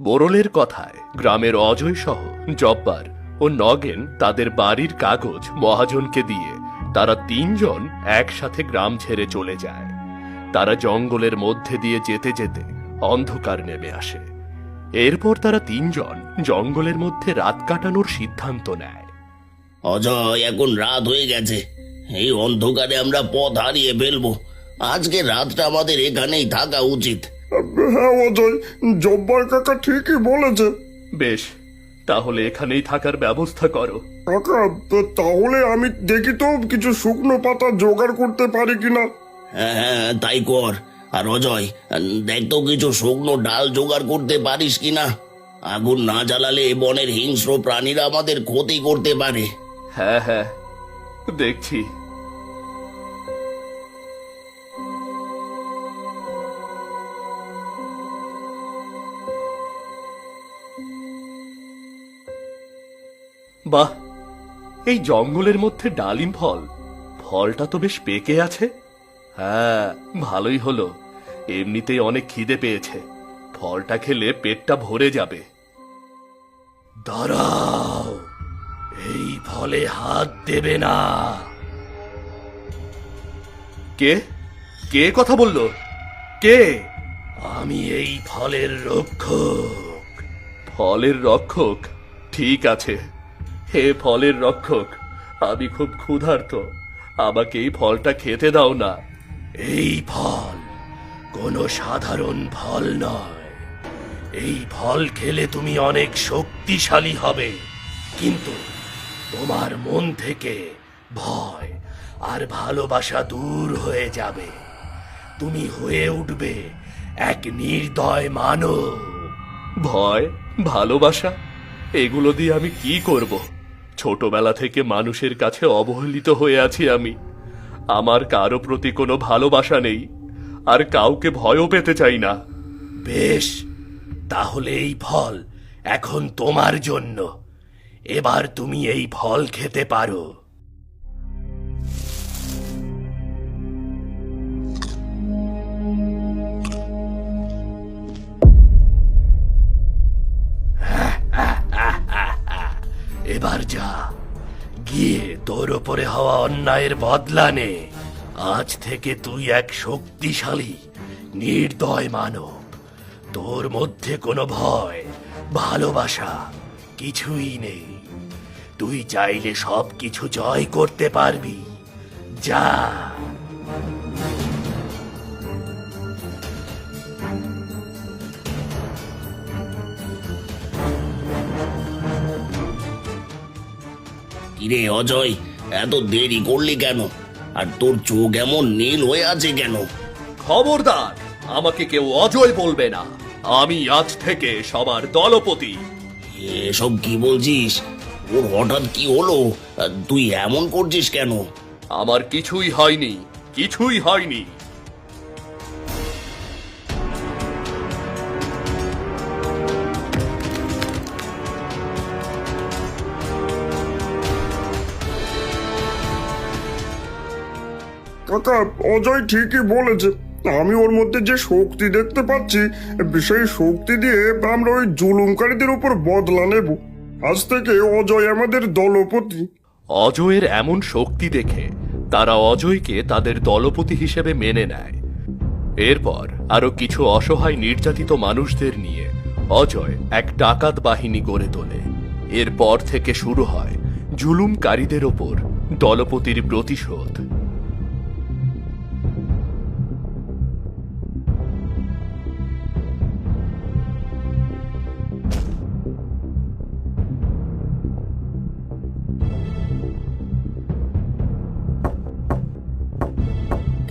মোরলের কথায় গ্রামের অজয় সহ জব্বার ও নগেন তাদের বাড়ির কাগজ মহাজনকে দিয়ে তারা তিনজন একসাথে গ্রাম ছেড়ে চলে যায়। তারা জঙ্গলের মধ্যে দিয়ে যেতে যেতে অন্ধকার নেমে আসে। এরপর তারা তিনজন জঙ্গলের মধ্যে রাত কাটানোর সিদ্ধান্ত নেয়। অজয়, এখন রাত হয়ে গেছে। এই অন্ধকারে আমরা পথ হারিয়ে ফেলব। আজকে রাতটা আমাদের এখানেই থাকা উচিত। হ্যাঁ অজয় জব্বার কাকা ঠিকই বলেছে। বেশ তাহলে এখানেই থাকার ব্যবস্থা করো। কাকা তাহলে আমি দেখি তো কিছু শুকনো পাতা জোগাড় করতে পারি কিনা। হ্যাঁ হ্যাঁ তাই কর। আর অজয় দেখ তো কিছু শুকনো ডাল জোগাড় করতে পারিস কিনা। আগুন না জ্বালালে এ বনের হিংস্র প্রাণীরা আমাদের ক্ষতি করতে পারে। হ্যাঁ হ্যাঁ দেখছি। বাহ। এই জঙ্গলের মধ্যে ডালিম ফল ফলটা তো বেশ পেকে আছে। হ্যাঁ ভালোই হলো। এমনিতেই অনেক খিদে পেয়েছে। ফলটা খেলে পেটটা ভরে যাবে। দাঁড়াও এই ফলে হাত দেবে না। কে? কে কথা বলল? কে? আমি এই ফলের রক্ষক। ফলের রক্ষক? ঠিক আছে। হে ফলের রক্ষক, আমি খুব ক্ষুধার্ত। আমাকে এই ফলটা খেতে দাও না। এই ফল কোনো সাধারণ ফল নয়। এই ফল খেলে তুমি অনেক শক্তিশালী হবে। কিন্তু তোমার মন থেকে ভয় আর ভালোবাসা দূর হয়ে যাবে। তুমি হয়ে উঠবে এক নির্দয় মানব। ভয়, ভালোবাসা, এগুলো দিয়ে আমি কি করব? ছোটবেলা থেকে মানুষের কাছে অবহেলিত হয়ে আছি আমি। আমার কারও প্রতি কোনো ভালোবাসা নেই, আর কাউকে ভয়ও পেতে চাই না। বেশ, তাহলে এই ফল এখন তোমার জন্য। এবার তুমি এই ফল খেতে পারো। এবার যা। গিয়ে তোর ওপরে হওয়া অন্যায়ের বদলা নে। আজ থেকে তুই এক শক্তিশালী, নির্দয় মানব। তোর মধ্যে কোনো ভয়, ভালোবাসা কিছুই নেই। তুই চাইলে সব কিছু জয় করতে পারবি। যা। কিরে অজয় এত দেরি করলি কেন? আর তোর চোখ এমন নীল হয়ে আছে কেন? খবরদার আমাকে কেউ অজয় বলবে না। আমি আজ থেকে সবার দলপতি। এসব কি বলছিস? ওর হঠাৎ কি হলো? তুই এমন করছিস কেন? আমার কিছুই হয়নি কিছুই হয়নি। কাকা অজয় ঠিকই বলেছে। আমি ওর মধ্যে যে শক্তি দেখতে পাচ্ছি, সেই শক্তি দিয়ে আমরা ওই জুলুমকারীদের উপর বদলা নেব। আজ থেকে অজয় আমাদের দলপতি। অজয়ের এমন শক্তি দেখে তারা অজয়কে তাদের দলপতি হিসেবে মেনে নেয়। এরপর আরও কিছু অসহায় নির্যাতিত মানুষদের নিয়ে অজয় এক ডাকাত বাহিনী গড়ে তোলে। এরপর থেকে শুরু হয় জুলুমকারীদের ওপর দলপতির প্রতিশোধ।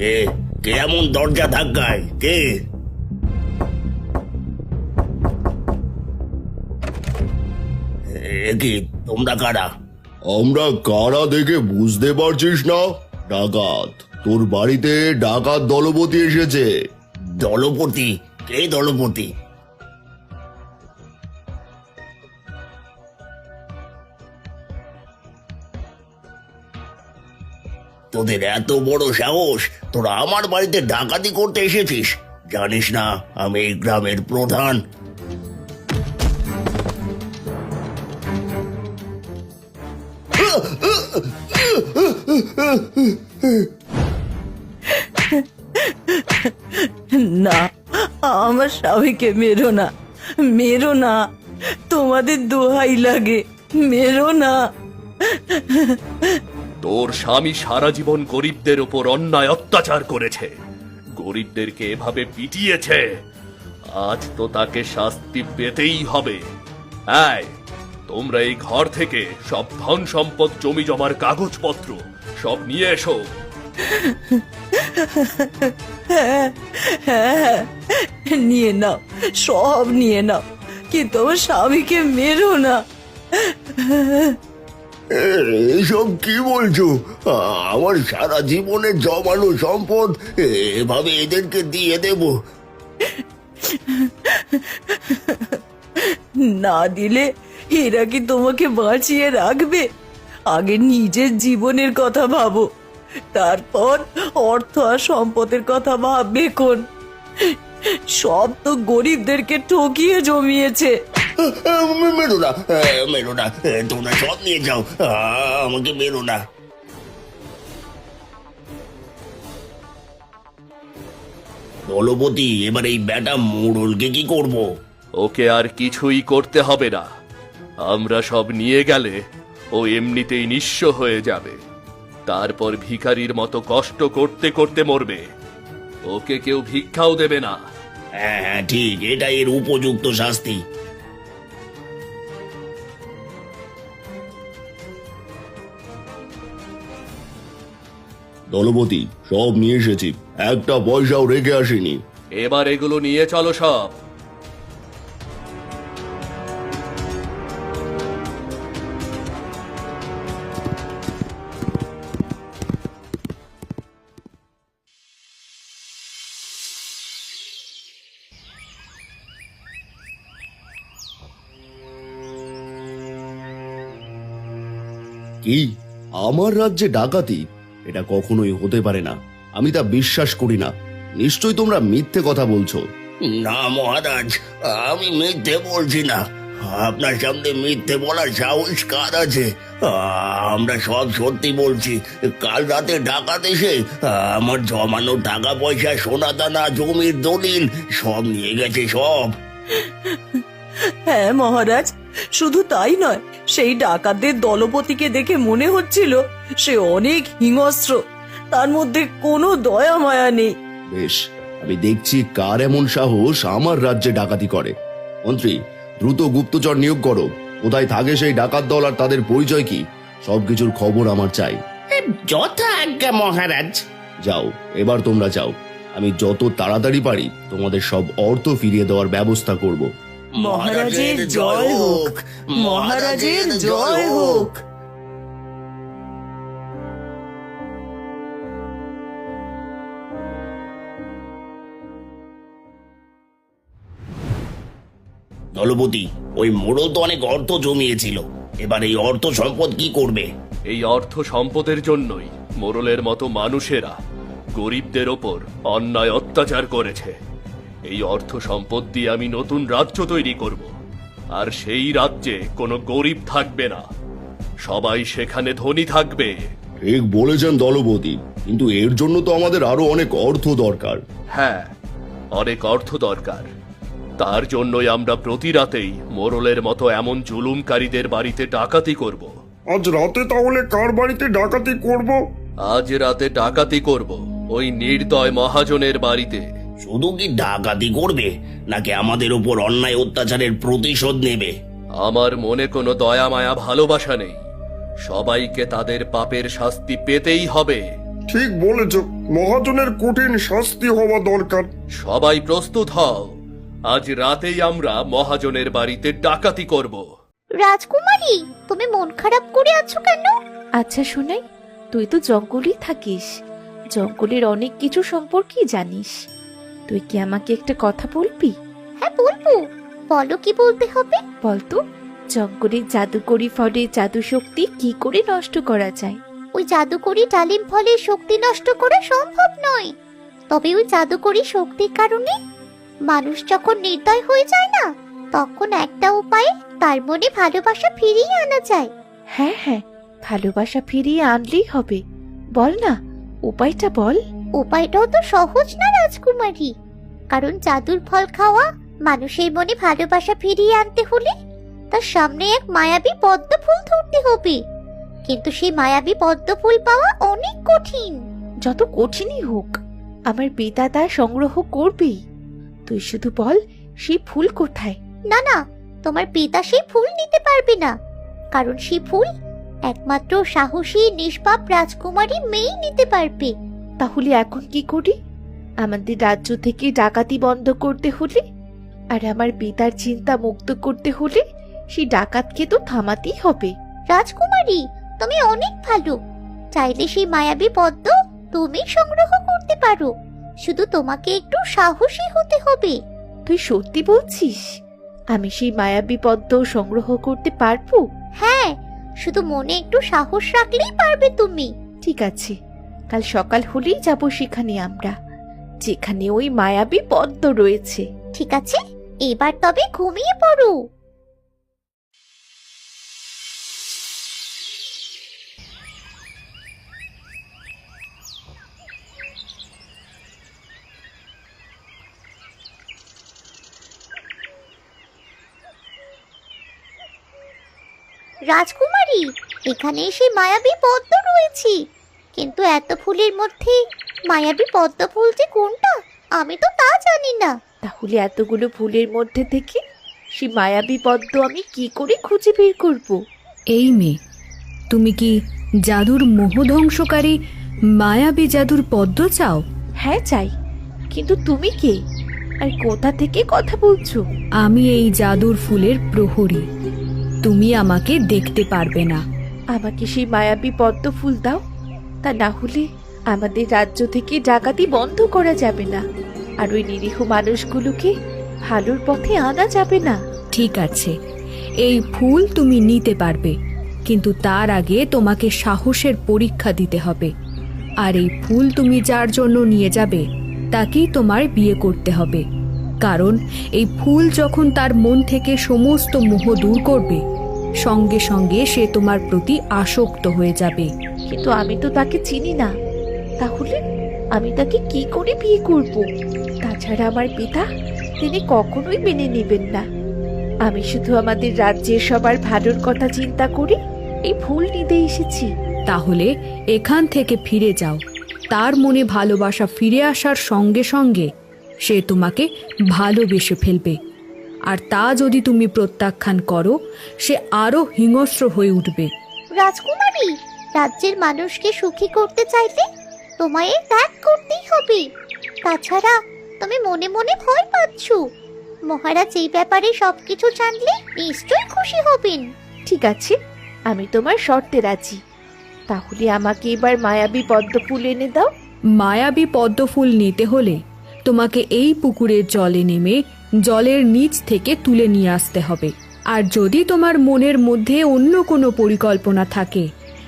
কে? কে এমন দরজা ধাক্কায়? কে? এ কি তোমরা কারা? আমরা কারা দেখে বুঝতে পারছিস না? ডাকাত তোর বাড়িতে ডাকাত দলপতি এসেছে। দলপতি? কে দলপতি? তোদের এত বড় সাহস? তোরা আমার বাড়িতে ডাকাতি করতে এসেছিস। জানিস না, আমি এই গ্রামের প্রধান। না, আমার স্বামীকে মেরো না। মেরো না। তোমাদের দোহাই লাগে। মেরো না। তোর স্বামী সারা জীবন গরিবদের উপর অন্যায় অত্যাচার করেছে। গরিবদেরকে এভাবে পিটিয়েছে। আজ তো তাকে শাস্তি পেতেই হবে। তোমরা এই ঘর থেকে সব ধন সম্পদ, জমি জমার কাগজপত্র সব নিয়ে এসো। নিয়ে নাও, সব নিয়ে নাও, কিন্তু আমার স্বামীকে মেরো না। এসব কি বলছো? আমার সারা জীবনের জমানো সম্পদ এভাবে এদেরকে দিয়ে দেব। না দিলে এরা কি তোমাকে বাঁচিয়ে রাখবে? আগে নিজের জীবনের কথা ভাবো, তারপর অর্থ আর সম্পদের কথা ভাববে কোন? সব তো গরিবদেরকে ঠকিয়ে জমিয়েছে। মেরো না মেরো না তোমরা সব নিয়ে যাও। আমাকে মেরো না দলপতি এবার এই ব্যাটা মোড়লকে কি করব? ওকে আর কিছুই করতে হবে না। আমরা সব নিয়ে গেলে ও এমনিতেই নিঃস্ব হয়ে যাবে। তারপর ভিখারির মতো কষ্ট করতে করতে মরবে। ওকে কেউ ভিক্ষাও দেবে না। হ্যাঁ হ্যাঁ ঠিক এটা এর উপযুক্ত শাস্তি। দলপতি সব নিয়ে এসেছি। একটা পয়সাও রেখে আসিনি। এবার এগুলো নিয়ে চলো সব। কি? আমার রাজ্যে ডাকাতি? এটা কখনোই হতে পারে না। আমি তা বিশ্বাস করি না। নিশ্চয়ই তোমরা মিথ্যে কথা বলছো। না মহারাজ আমি মিথ্যে বলছি না। আপনার সামনে মিথ্যে বলার সাহস কার আছে? আমরা সব সত্যি বলছি। কাল রাতে ডাকাত এসে আমার জমানো টাকা পয়সা সোনা দানা জমির দলিল সব নিয়ে গেছে সব। হ্যাঁ মহারাজ শুধু তাই নয় সেই ডাকাতদের দলপতিকে দেখে মনে হচ্ছিল সে অনেক হিংস্র। তার মধ্যে কোনো দয়া মায়া নেই। বেশ আমি দেখছি কার এমন সাহস আমার রাজ্যে ডাকাতি করে। মন্ত্রী দ্রুত গুপ্তচর নিয়োগ করো। কোথায় থাকে সেই ডাকাত দল আর তাদের পরিচয় কি? সবকিছুর খবর আমার চাই। যথা আজ্ঞা মহারাজ। যাও এবার তোমরা যাও। আমি যত তাড়াতাড়ি পারি তোমাদের সব অর্থ ফিরিয়ে দেওয়ার ব্যবস্থা করব। মহারাজের জয় হোক। মহারাজের জয় হোক। দলপতি ওই মোড়ল তো অনেক অর্থ জমিয়েছিল। এবার এই অর্থ সম্পদ কি করবে? এই অর্থ সম্পদের জন্যই মোরলের মতো মানুষেরা গরিবদের ওপর অন্যায় অত্যাচার করেছে। এই অর্থ সম্পদ দিয়ে আমি নতুন রাজ্য তৈরি করব। আর সেই রাজ্যে কোনো গরিব থাকবে না। সবাই সেখানে ধনী থাকবে। ঠিক বলেছেন দলপতি কিন্তু এর জন্য তো আমাদের আরও অনেক অর্থ দরকার। হ্যাঁ অনেক অর্থ দরকার। তার জন্যই আমরা প্রতি রাতেই মোরলের মতো এমন জুলুমকারীদের বাড়িতে ডাকাতি করব। আজ রাতে তাহলে কার বাড়িতে ডাকাতি করব? আজ রাতে ডাকাতি করব ওই নির্দয় মহাজনের বাড়িতে। শুধু কি ডাকাতি করবে নাকি আমাদের উপর অন্যায় অত্যাচারের প্রতিশোধ নেবে? আমার মনে কোনো দয়া মায়া ভালোবাসা নেই। সবাইকে তাদের পাপের শাস্তি পেতেই হবে। ঠিক বলেছ মহাজনের কঠিন শাস্তি হওয়া দরকার। সবাই প্রস্তুত হও। আজ রাতেই আমরা মহাজনের বাড়িতে ডাকাতি করব। রাজকুমারী তুমি মন খারাপ করে আছো কেন? আচ্ছা শোনাই তুই তো জঙ্গলেই থাকিস। জঙ্গলের অনেক কিছু সম্পর্কে জানিস। তুই কি আমাকে একটা কথা বলবি? হ্যাঁ বলব। বলো কি বলতে হবে? বলতো জঙ্গলের জাদুকরি ফলে জাদু শক্তি কি করে নষ্ট করা যায়? ওই জাদুকরি ডালিম ফলের শক্তি নষ্ট করা সম্ভব নয়। তবে ওই জাদুকরি শক্তির কারণে মানুষ যখন নির্দয় হয়ে যায় না তখন একটা উপায়ে তার মনে ভালোবাসা ফিরিয়ে আনা যায়। হ্যাঁ হ্যাঁ ভালোবাসা ফিরিয়ে আনলেই হবে। বল না উপায়টা বল। উপায়টাও তো সহজ না রাজকুমারী। কারণ জাদুর ফল খাওয়া মানুষের মনে ভালোবাসা ফিরিয়ে আনতে হলে তার সামনে এক মায়াবী পদ্ম ফুল ধরতে হবে। কিন্তু সেই মায়াবী পদ্ম ফুল পাওয়া অনেক কঠিন। যত কঠিনই হোক আমার পিতা তা সংগ্রহ করবেই। তুই শুধু বল সেই ফুল কোথায়? না না তোমার পিতা সেই ফুল নিতে পারবে না। কারণ সেই ফুল একমাত্র সাহসী নিষ্পাপ রাজকুমারী মেয়েই নিতে পারবে। তাহলে এখন কি করি? আমাদের রাজ্য থেকে ডাকাতি বন্ধ করতে হলে আর আমার পিতার চিন্তা মুক্ত করতে হলে সেই ডাকাতকে তো থামাতেই হবে। রাজকুমারী তুমি অনেক ভালো। চাইলে সেই মায়াবী পদ্ম তুমি সংগ্রহ করতে পারো। শুধু তোমাকে একটু সাহসী হতে হবে। তুই সত্যি বলছিস? আমি সেই মায়াবী পদ্ম সংগ্রহ করতে পারব? হ্যাঁ শুধু মনে একটু সাহস রাখলেই পারবে তুমি। ঠিক আছে কাল সকাল হলেই যাব সেখানে আমরা যেখানে ওই মায়াবী পদ্ম রয়েছে। ঠিক আছে এবার তবে ঘুমিয়ে পড়ো। রাজকুমারী এখানে এসে মায়াবী পদ্ম রয়েছে। কিন্তু এত ফুলের মধ্যে মায়াবী পদ্ম ফুল যে কোনটা? আমি তো তা জানি না। তাহলে এতগুলো ফুলের মধ্যে থেকে সেই মায়াবী পদ্ম আমি কি করে খুঁজে বের করব? এই মেয়ে তুমি কি জাদুর মোহধ্বংসকারী মায়াবী জাদুর পদ্ম চাও? হ্যাঁ চাই। কিন্তু তুমি কে? আর কোথা থেকে কথা বলছো? আমি এই জাদুর ফুলের প্রহরী। তুমি আমাকে দেখতে পারবে না। আমাকে সেই মায়াবী পদ্ম ফুল দাও তা না হলে আমাদের রাজ্য থেকে ডাকাতি বন্ধ করা যাবে না আর ওই নিরীহ মানুষগুলোকে ভালোর পথে আনা যাবে না। ঠিক আছে এই ফুল তুমি নিতে পারবে কিন্তু তার আগে তোমাকে সাহসের পরীক্ষা দিতে হবে। আর এই ফুল তুমি যার জন্য নিয়ে যাবে তাকেই তোমার বিয়ে করতে হবে। কারণ এই ফুল যখন তার মন থেকে সমস্ত মোহ দূর করবে সঙ্গে সঙ্গে সে তোমার প্রতি আসক্ত হয়ে যাবে। কিন্তু আমি তো তাকে চিনি না। তাহলে আমি তাকে কি করে বিয়ে করব? তাছাড়া আমার পিতা তিনি কখনোই মেনে নেবেন না। আমি শুধু আমাদের রাজ্যের সবার ভালোর কথা চিন্তা করে এই ফুল নিতে এসেছি। তাহলে এখান থেকে ফিরে যাও। তার মনে ভালোবাসা ফিরে আসার সঙ্গে সঙ্গে সে তোমাকে ভালোবেসে ফেলবে। আর তা যদি তুমি প্রত্যাখ্যান করো সে আরও হিংস্র হয়ে উঠবে। রাজকুমারী রাজ্যের মানুষকে সুখী করতে চাইলে তোমায় এই ত্যাগ করতেই হবে। তাছাড়া তুমি মনে মনে ভয় পাচ্ছ। মহারাজ এই ব্যাপারে সবকিছু জানলে নিশ্চয়ই খুশি হবেন। ঠিক আছে আমি তোমার শর্তে রাজি। তাহলে আমাকে এবার মায়াবী পদ্ম ফুল এনে দাও। মায়াবী পদ্মফুল নিতে হলে তোমাকে এই পুকুরের জলে নেমে জলের নিচ থেকে তুলে নিয়ে আসতে হবে। আর যদি তোমার মনের মধ্যে অন্য কোনো পরিকল্পনা থাকে,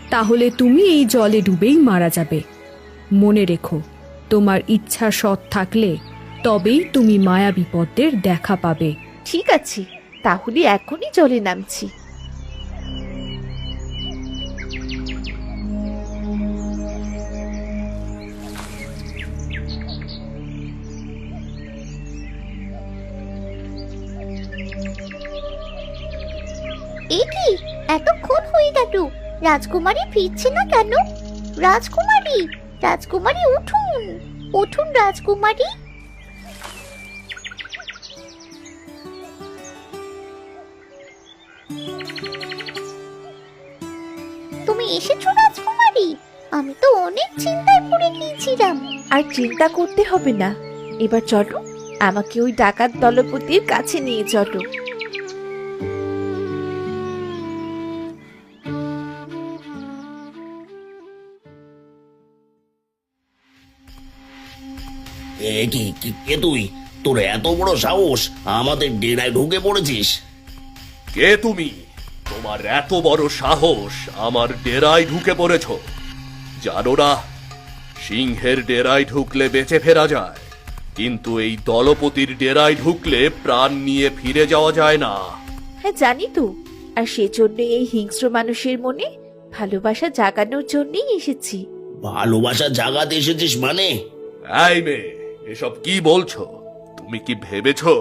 তাহলে তুমি এই জলে ডুবেই মারা যাবে। মনে রেখো, তোমার ইচ্ছা সৎ থাকলে তবেই তুমি মায়া পদ্মের দেখা পাবে। ঠিক আছে, তাহলে এখনই জলে নামছি। এ এতক্ষণ হয়ে গেল। রাজকুমারী ফিরছে না কেন? রাজকুমারী রাজকুমারী উঠুন উঠুন রাজকুমারী। তুমি এসেছ রাজকুমারী? আমি তো অনেক চিন্তায় পড়ে গিয়েছিলাম। আর চিন্তা করতে হবে না। এবার চলো, আমাকে ওই ডাকাত দলপতির কাছে নিয়ে চলো। এ কি কি- কে তুই? তোর এত বড় সাহস আমাদের ডেরায় ঢুকে পড়েছিস। কে তুমি? তোমার এত বড় সাহস আমার ডেরায় ঢুকে পড়েছ। জানো না সিংহের ডেরায় ঢুকলে বেঁচে ফেরা যায় কিন্তু এই দলপতির ডেরায় ঢুকলে প্রাণ নিয়ে ফিরে যাওয়া যায় না। হ্যাঁ জানি তো। আর সেজন্য এই হিংস্র মানুষের মনে ভালোবাসা জাগানোর জন্যই এসেছি। ভালোবাসা জাগাতে এসেছিস মানে? এই মেয়ে এসব কি বলছো? তুমি কি ভেবেছো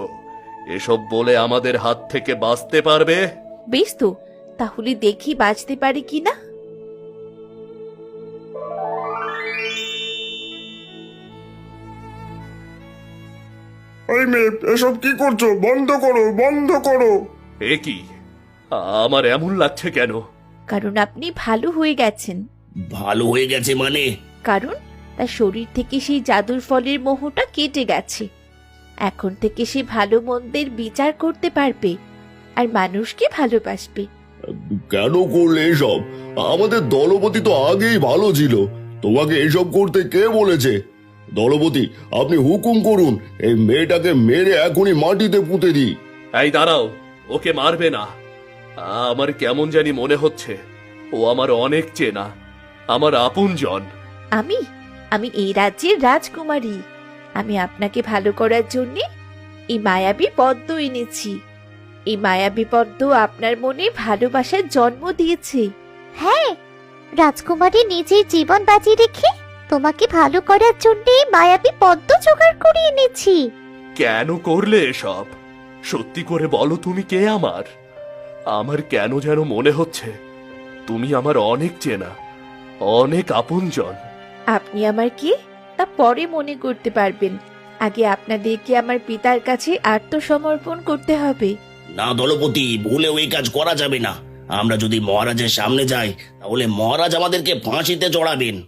এসব বলে আমাদের হাত থেকে বাঁচতে পারবে? বেশ তো তাহলে দেখি বাঁচতে পারি কিনা। এই মেয়ে এসব কি করছ? বন্ধ করো বন্ধ করো। এ কি? আমার এমন লাগছে কেন? কারণ আপনি ভালো হয়ে গেছেন। ভালো হয়ে গেছে মানে? কারণ তার শরীর থেকে সেই জাদুর ফলের মোহটা কেটে গেছে। এখন থেকে সে ভালো মন্দের বিচার করতে পারবে আর মানুষকে ভালোবাসবে। কেন করলে এসব? আমাদের দলপতি তো আগেই ভালো ছিল। তোমাকে এসব করতে কে বলেছে? দলপতি আপনি হুকুম করুন এই মেয়েটাকে মেরে এখনই মাটিতে পুঁতে দিই। এই দাঁড়াও ওকে মারবে না। আমার কেমন জানি মনে হচ্ছে ও আমার অনেক চেনা আমার আপনজন। আমি? আমি এই রাজ্যের রাজকুমারী। আমি আপনাকে ভালো করার জন্যে এই মায়াবী পদ্ম এনেছি। এই মায়াবী পদ্ম আপনার মনে ভালোবাসার জন্ম দিয়েছে। হ্যাঁ রাজকুমারী নিজের জীবন বাজি রেখে তোমাকে ভালো করার জন্য মায়াবী পদ্ম জোগাড় করে এনেছি। কেন করলে এসব? সত্যি করে বলো তুমি কে আমার? আমার কেন যেন মনে হচ্ছে? তুমি আমার অনেক চেনা অনেক আপনজন। আপনি আমার কি? তা পরে মনে করতে পারবেন। আগে আপনাদেরকে আমার পিতার কাছে আত্মসমর্পণ করতে হবে। না দলপতি, ভুলেও ওই কাজ করা যাবে না। আমরা যদি মহারাজের সামনে যাই, তাহলে মহারাজ আমাদেরকে ফাঁসিতে চড়াবেন